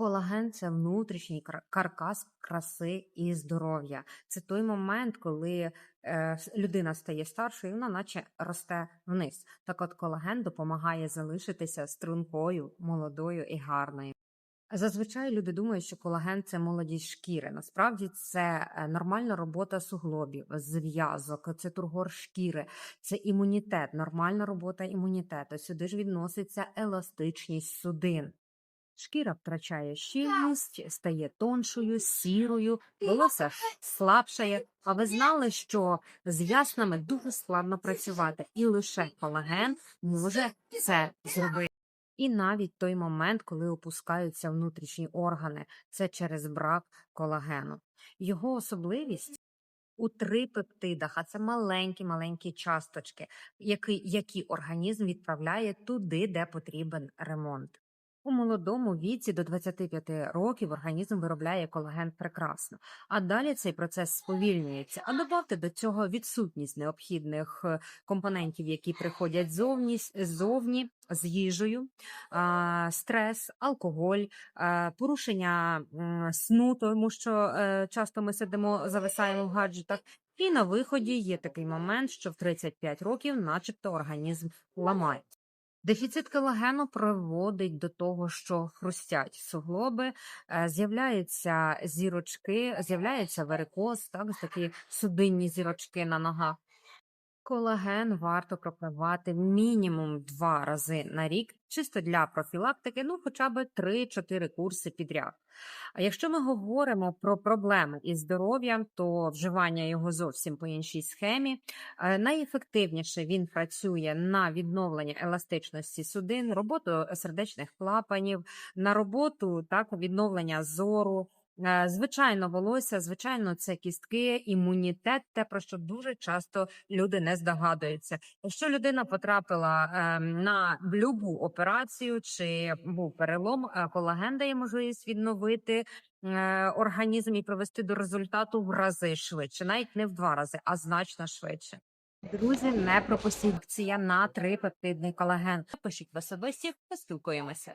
Колаген це внутрішній каркас краси і здоров'я. Це той момент, коли е, людина стає старшою, і вона наче росте вниз. Так от колаген допомагає залишитися стрункою, молодою і гарною. Зазвичай люди думають, що колаген це молодість шкіри. Насправді це е, нормальна робота суглобів, зв'язок, це тургор шкіри, це імунітет, нормальна робота імунітету. Сюди ж відноситься еластичність судин. Шкіра втрачає щільність, стає тоншою, сірою, волосся слабшає. А ви знали, що з яснами дуже складно працювати, і лише колаген може це зробити. І навіть той момент, коли опускаються внутрішні органи, це через брак колагену. Його особливість у трипептидах, а це маленькі маленькі часточки, які, які організм відправляє туди, де потрібен ремонт. У молодому віці до 25 років організм виробляє колаген прекрасно, а далі цей процес сповільнюється. А додавте до цього відсутність необхідних е, компонентів, які приходять зовні, ззовні з їжею, стрес, алкоголь, а, порушення сну, тому що е, часто ми сидимо, зависаємо в гаджетах. І на виході є такий момент, що в 35 років, начебто, організм ламає. Дефіцит колагену приводить до того, що хрустять суглоби, е, з'являються зірочки, з'являється варикоз, так, такі судинні зірочки на ногах. Колаген варто пропивати мінімум два рази на рік, чисто для профілактики, ну хоча б 3-4 курси підряд. А якщо ми говоримо про проблеми із здоров'ям, то вживання його зовсім по іншій схемі. Е, Найефективніше він працює на відновлення еластичності судин, роботу сердечних клапанів, на роботу так відновлення зору. Е, Звичайно, волосся, звичайно, це кістки, імунітет, те про що дуже часто люди не здогадуються. Якщо людина потрапила ем, на любу операцію чи був перелом, е, колаген дає можливість відновити е, організм і привести до результату в рази швидше, навіть не в два рази, а значно швидше. Друзі, не пропустіть акція на три пептидний колаген. Пишіть в особисті, поспілкуємося.